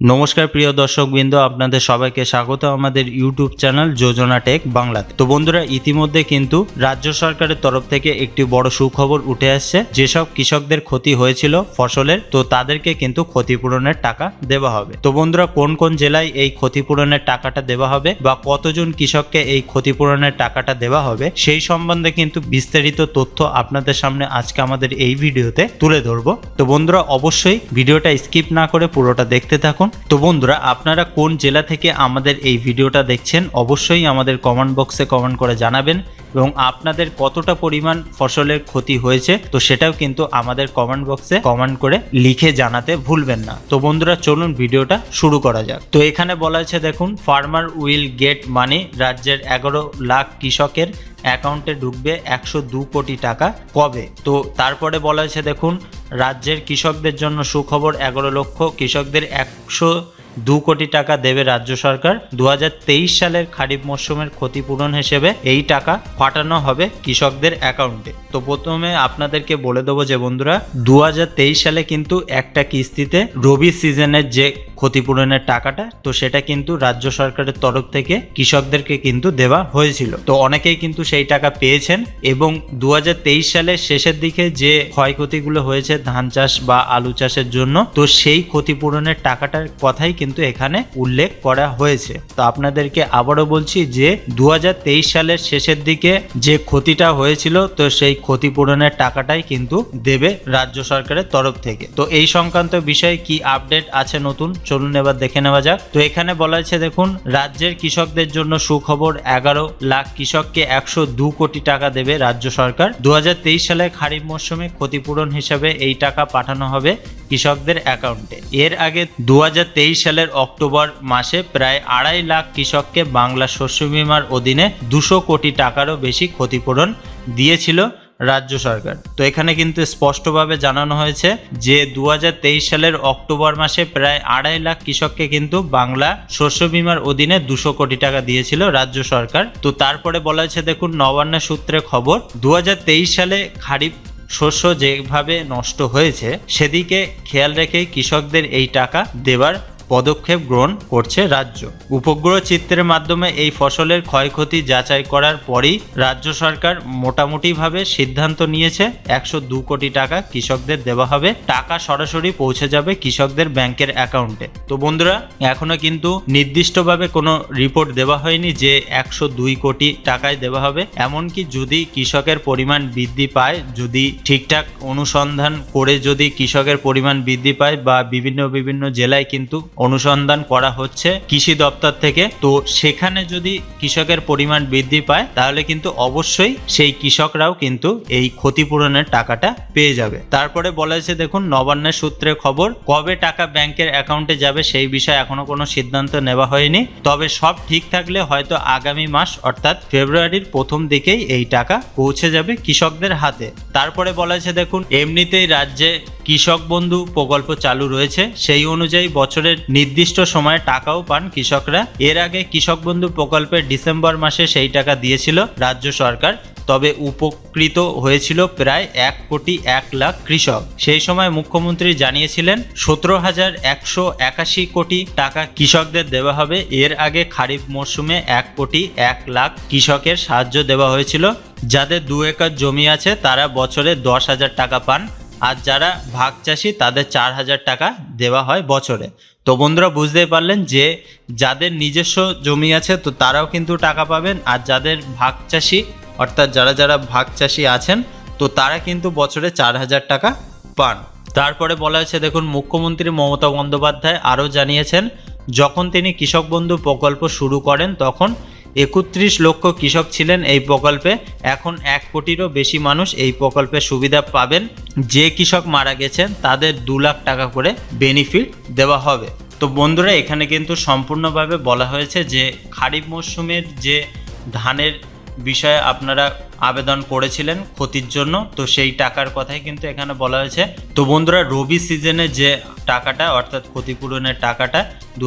নমস্কার, প্রিয় দর্শকবৃন্দ, আপনাদের সবাইকে স্বাগত আমাদের ইউটিউব চ্যানেল যোজনা টেক বাংলাতে। তো বন্ধুরা, ইতিমধ্যে কিন্তু রাজ্য সরকারের তরফ থেকে একটি বড় সুখবর উঠে আসছে। যেসব কৃষকদের ক্ষতি হয়েছিল ফসলের, তো তাদেরকে কিন্তু ক্ষতিপূরণের টাকা দেওয়া হবে। তো বন্ধুরা, কোন কোন জেলায় এই ক্ষতিপূরণের টাকাটা দেওয়া হবে বা কতজন কৃষককে এই ক্ষতিপূরণের টাকাটা দেওয়া হবে, সেই সম্বন্ধে কিন্তু বিস্তারিত তথ্য আপনাদের সামনে আজকে আমাদের এই ভিডিওতে তুলে ধরবো। তো বন্ধুরা, অবশ্যই ভিডিওটা স্কিপ না করে পুরোটা দেখতে থাকুন। তো বন্ধুরা, আপনারা কোন জেলা থেকে আমাদের এই ভিডিওটা দেখছেন, অবশ্যই আমাদের কমেন্ট বক্সে কমেন্ট করে জানাবেন এবং আপনাদের কতটা পরিমাণ ফসলের ক্ষতি হয়েছে, তো সেটাও কিন্তু আমাদের কমেন্ট বক্সে কমেন্ট করে লিখে জানাতে ভুলবেন না। তো বন্ধুরা, চলুন ভিডিওটা শুরু করা যাক। তো এখানে বলা আছে দেখুন ফার্মার উইল গেট মানি রাজ্যের এগারো লাখ কৃষকের অ্যাকাউন্টে ঢুকবে একশো দু কোটি টাকা কবে? তো তারপরে বলা হয়েছে, দেখুন, রাজ্যের কৃষকদের জন্য সুখবর এগারো লক্ষ, কৃষকদের একশো দু কোটি টাকা দেবে রাজ্য সরকার। দু হাজার তেইশ সালের খারিফ মরশুমের ক্ষতিপূরণ হিসেবে এই টাকা পাঠানো হবে কৃষকদের অ্যাকাউন্টে। তো প্রথমে আপনাদেরকে বলে দেবো যে বন্ধুরা দু হাজার তেইশ সালে কিন্তু একটা কিস্তিতে রবি সিজনের যে ক্ষতিপূরণের টাকাটা, তো সেটা কিন্তু রাজ্য সরকারের তরফ থেকে কৃষকদেরকে কিন্তু দেওয়া হয়েছিল। তো অনেকেই কিন্তু সেই টাকা পেয়েছেন এবং দু সালের শেষের দিকে যে ক্ষয়ক্ষতিগুলো হয়েছে ধান চাষ বা আলু চাষের জন্য, তো সেই ক্ষতিপূরণের টাকাটার কথাই কিন্তু এখানে উল্লেখ করা হয়েছে। তো আপনাদেরকে আবারও বলছি যে দু হাজার তেইশ সালের শেষের দিকে যে ক্ষতিটা হয়েছিল, তো সেই ক্ষতিপূরণের টাকাটাই কিন্তু দেবে রাজ্য সরকারের তরফ থেকে। তো এই সংক্রান্ত বিষয়ে কি আপডেট আছে নতুন? চলুন এবার দেখে নেওয়া যাক। তো এখানে বলা হয়েছে, দেখুন, রাজ্যের কৃষকদের জন্য সুখবর এগারো লাখ কৃষককে একশো দু কোটি টাকা দেবে রাজ্য সরকার। দু হাজার তেইশ সালে খারিফ মরশুমে ক্ষতিপূরণ হিসাবে এই টাকা পাঠানো হবে কৃষকদের অ্যাকাউন্টে। এর আগে দু হাজার তেইশ সালের অক্টোবর মাসে প্রায় আড়াই লাখ কৃষককে বাংলা শস্য বিমার অধীনে দুশো কোটি টাকারও বেশি ক্ষতিপূরণ দিয়েছিল রাজ্য সরকার। তো এখানে কিন্তু স্পষ্টভাবে জানানো হয়েছে যে দু হাজার তেইশ সালের অক্টোবর মাসে প্রায় আড়াই লাখ কৃষককে কিন্তু বাংলা শস্য বিমার অধীনে দুশো কোটি টাকা দিয়েছিল রাজ্য সরকার। তো তারপরে বলা হয়েছে, দেখুন, নবান্ন সূত্রে খবর দু হাজার তেইশ সালে খারিফ শস্য যেভাবে নষ্ট হয়েছে, সেদিকে খেয়াল রেখে কৃষকদের এই টাকা দেবার পদক্ষেপ গ্রহণ করছে রাজ্য। উপগ্রহ চিত্রের মাধ্যমে এই ফসলের ক্ষয়ক্ষতি যাচাই করার পরই রাজ্য সরকার মোটামুটিভাবে সিদ্ধান্ত নিয়েছে, একশো দু কোটি টাকা কৃষকদের দেওয়া হবে, টাকা সরাসরি পৌঁছে যাবে কৃষকদের ব্যাংকের অ্যাকাউন্টে। তো বন্ধুরা, এখনও কিন্তু নির্দিষ্টভাবে কোনো রিপোর্ট দেওয়া হয়নি যে একশো দুই কোটি টাকায় দেওয়া হবে। এমনকি যদি কৃষকের পরিমাণ বৃদ্ধি পায়, যদি ঠিকঠাক অনুসন্ধান করে যদি কৃষকের পরিমাণ বৃদ্ধি পায় বা বিভিন্ন বিভিন্ন জেলায় কিন্তু অনুসন্ধান করা হচ্ছে কৃষি দপ্তর থেকে। তো সেখানে যদি কৃষকের পরিমাণ বৃদ্ধি পায়, তাহলে কিন্তু অবশ্যই সেই কৃষকরাও কিন্তু এই ক্ষতিপূরণের টাকাটা পেয়ে যাবে। তারপরে বলা হয়েছে, দেখুন, নবান্নের সূত্রে খবর, কবে টাকা ব্যাংকের অ্যাকাউন্টে যাবে সেই বিষয়ে এখনও কোনো সিদ্ধান্ত নেওয়া হয়নি। তবে সব ঠিক থাকলে হয়তো আগামী মাস, অর্থাৎ ফেব্রুয়ারির প্রথম দিকেই এই টাকা পৌঁছে যাবে কৃষকদের হাতে। তারপরে বলা হয়েছে, দেখুন, এমনিতেই রাজ্যে কৃষক বন্ধু প্রকল্প চালু রয়েছে। সেই অনুযায়ী বছরের নির্দিষ্ট সময়ে টাকাও পান কৃষকরা। এর আগে কৃষক বন্ধু প্রকল্পের ডিসেম্বর মাসে সেই টাকা দিয়েছিল রাজ্য সরকার, তবে উপকৃত হয়েছিল প্রায় এক কোটি এক লাখ কৃষক। সেই সময় মুখ্যমন্ত্রী জানিয়েছিলেন, সতেরো হাজার একশো একাশি কোটি টাকা কৃষকদের দেওয়া হবে। এর আগে খারিফ মরশুমে এক কোটি এক লাখ কৃষকের সাহায্য দেওয়া হয়েছিল। যাদের দু একর জমি আছে, তারা বছরে দশ হাজার টাকা পান। আর যারা ভাগ চাষি, তাদের চার হাজার টাকা দেওয়া হয় বছরে। তো বন্ধুরা বুঝতেই পারলেন যে যাদের নিজস্ব জমি আছে, তো তারাও কিন্তু টাকা পাবেন। আর যাদের ভাগ চাষি, অর্থাৎ যারা যারা ভাগ চাষি আছেন, তো তারা কিন্তু বছরে চার হাজার টাকা পান। তারপরে বলা হয়েছে, দেখুন, মুখ্যমন্ত্রী মমতা বন্দ্যোপাধ্যায় আরও জানিয়েছেন, যখন তিনি কৃষক বন্ধু প্রকল্প শুরু করেন, তখন একত্রিশ লক্ষ কৃষক ছিলেন এই প্রকল্পে। এখন এক কোটিরও বেশি মানুষ এই প্রকল্পের সুবিধা পাবেন। যে কৃষক মারা গেছেন, তাদের দু লাখ টাকা করে বেনিফিট দেওয়া হবে। তো বন্ধুরা, এখানে কিন্তু সম্পূর্ণভাবে বলা হয়েছে যে, খারিফ মরশুমের যে ধানের বিষয়ে আপনারা আবেদন করেছিলেন ক্ষতির জন্য, তো সেই টাকার কথাই কিন্তু এখানে বলা হয়েছে। তো বন্ধুরা, রবি সিজনে যে টাকাটা, অর্থাৎ ক্ষতিপূরণের টাকাটা দু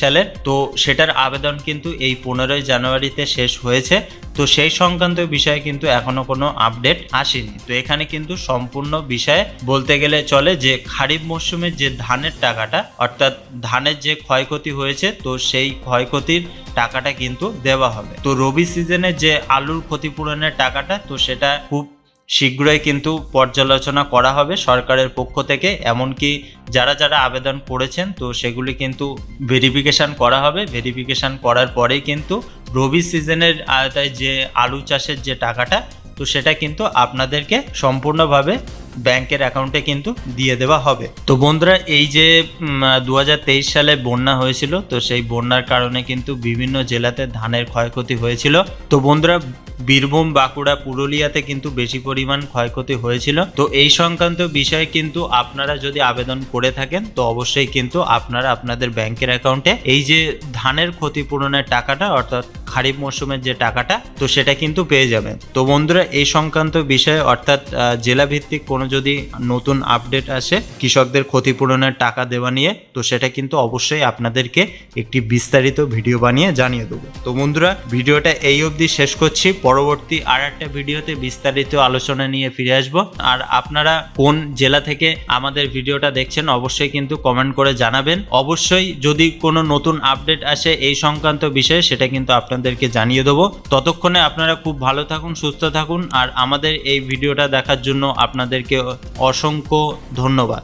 সালের। তো সেটার আবেদন কিন্তু এই পনেরোই জানুয়ারিতে শেষ হয়েছে। তো সেই সংক্রান্ত বিষয়ে কিন্তু এখনও কোনো আপডেট আসেনি। তো এখানে কিন্তু সম্পূর্ণ বিষয়ে বলতে গেলে চলে যে খারিফ মরশুমের যে ধানের টাকাটা, অর্থাৎ ধানের যে ক্ষয়ক্ষতি হয়েছে, তো সেই ক্ষয়ক্ষতির টাকাটা কিন্তু দেওয়া হবে। তো রবি সিজনে যে আলুর ক্ষতিপূরণের টাকাটা, তো সেটা খুব শীঘ্রই কিন্তু পর্যালোচনা করা হবে সরকারের পক্ষ থেকে, এমনকি যারা যারা আবেদন করেছেন, তো সেগুলি কিন্তু ভেরিফিকেশান করা হবে। ভেরিফিকেশান করার পরেই কিন্তু রবি সিজনের আয়তায় যে আলু চাষের যে টাকাটা, তো সেটা কিন্তু আপনাদেরকে সম্পূর্ণভাবে ব্যাংকের অ্যাকাউন্টে কিন্তু দিয়ে দেওয়া হবে। তো বন্ধুরা, এই যে দু হাজার তেইশ সালে বন্যা হয়েছিল, তো সেই বন্যার কারণে কিন্তু বিভিন্ন জেলাতে ধানের ক্ষয়ক্ষতি হয়েছিল। তো বন্ধুরা বীরভূম, বাঁকুড়া, পুরুলিয়াতে কিন্তু বেশি পরিমাণ ক্ষয়ক্ষতি হয়েছিল। তো এই সংক্রান্ত বিষয়ে কিন্তু আপনারা যদি আবেদন করে থাকেন, তো অবশ্যই কিন্তু আপনারা আপনাদের ব্যাংকের অ্যাকাউন্টে এই যে ধানের ক্ষতিপূরণের টাকাটা, অর্থাৎ খারিফ মরশুমের যে টাকাটা তো সেটা কিন্তু পেয়ে যাবেন। তো বন্ধুরা এই সংক্রান্ত বিষয়ে অর্থাৎ আহ, জেলা ভিত্তিক কোনো যদি নতুন আপডেট আসে কৃষকদের ক্ষতিপূরণের টাকা দেওয়া নিয়ে তো সেটা কিন্তু অবশ্যই আপনাদেরকে একটি বিস্তারিত ভিডিও বানিয়ে জানিয়ে দেবো। তো বন্ধুরা ভিডিওটা এই অবধি শেষ করছি। পরবর্তী আর একটা ভিডিওতে বিস্তারিত আলোচনা নিয়ে ফিরে আসব। আর আপনারা কোন জেলা থেকে আমাদের ভিডিওটা দেখছেন অবশ্যই কিন্তু কমেন্ট করে জানাবেন। অবশ্যই যদি কোনো নতুন আপডেট আসে এই সংক্রান্ত বিষয়ে সেটা কিন্তু আপনাদেরকে জানিয়ে দেবো। ততক্ষণে আপনারা খুব ভালো থাকুন, সুস্থ থাকুন, আর আমাদের এই ভিডিওটা দেখার জন্য আপনাদেরকে অসংখ্য ধন্যবাদ।